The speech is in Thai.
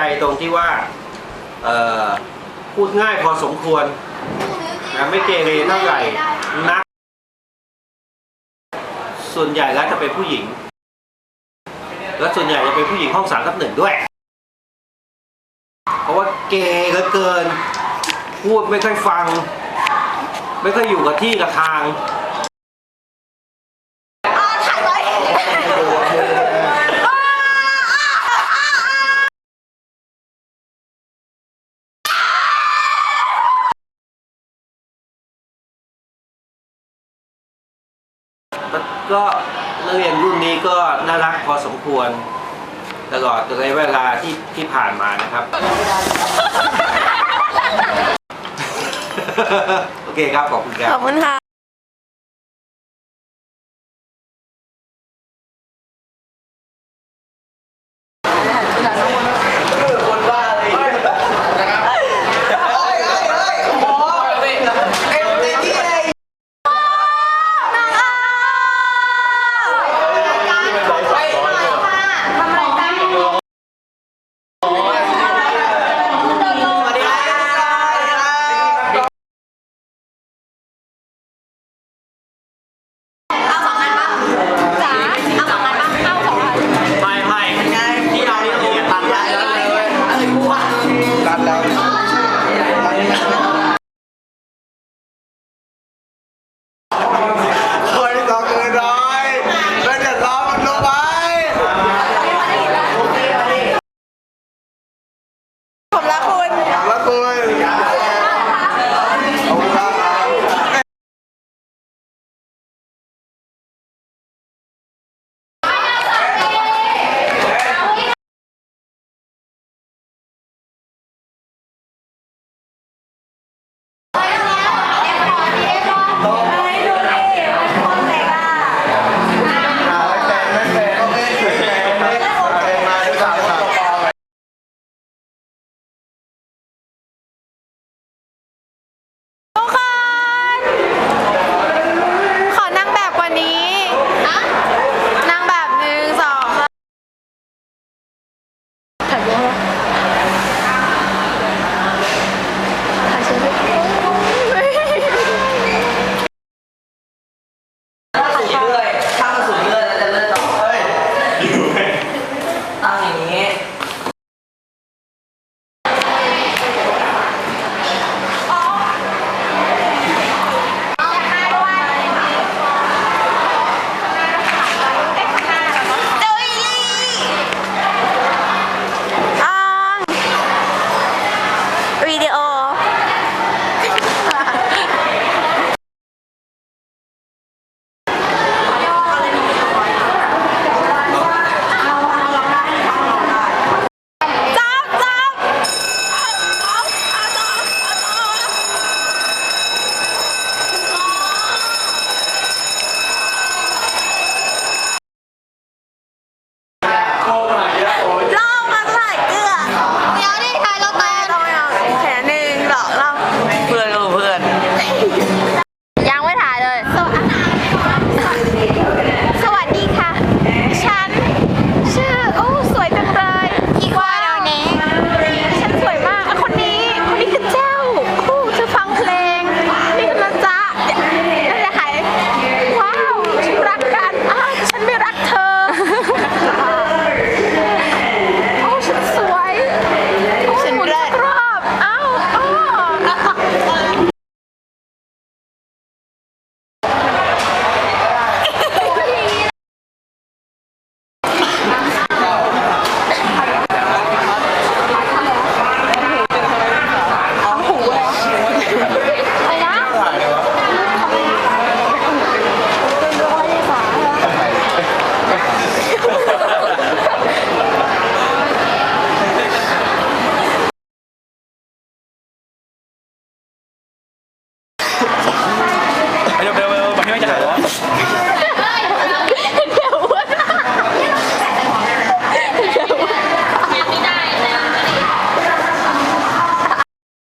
ใจตรงที่ว่าพูดง่ายพอสมควรนะไม่เกเรเท่าไหร่นัก ส่วนใหญ่แล้วจะเป็นผู้หญิง และส่วนใหญ่จะเป็นผู้หญิงห้องสามทับหนึ่งด้วย เพราะว่าเกเรเกิน พูดไม่ค่อยฟัง ไม่ค่อยอยู่กับที่กับทาง ก็นักเรียนรุ่นนี้ก็น่ารักพอสมควร ตลอดในเวลาที่ที่ผ่านมานะครับ โอเคครับ ขอบคุณครับ ขอบคุณค่ะ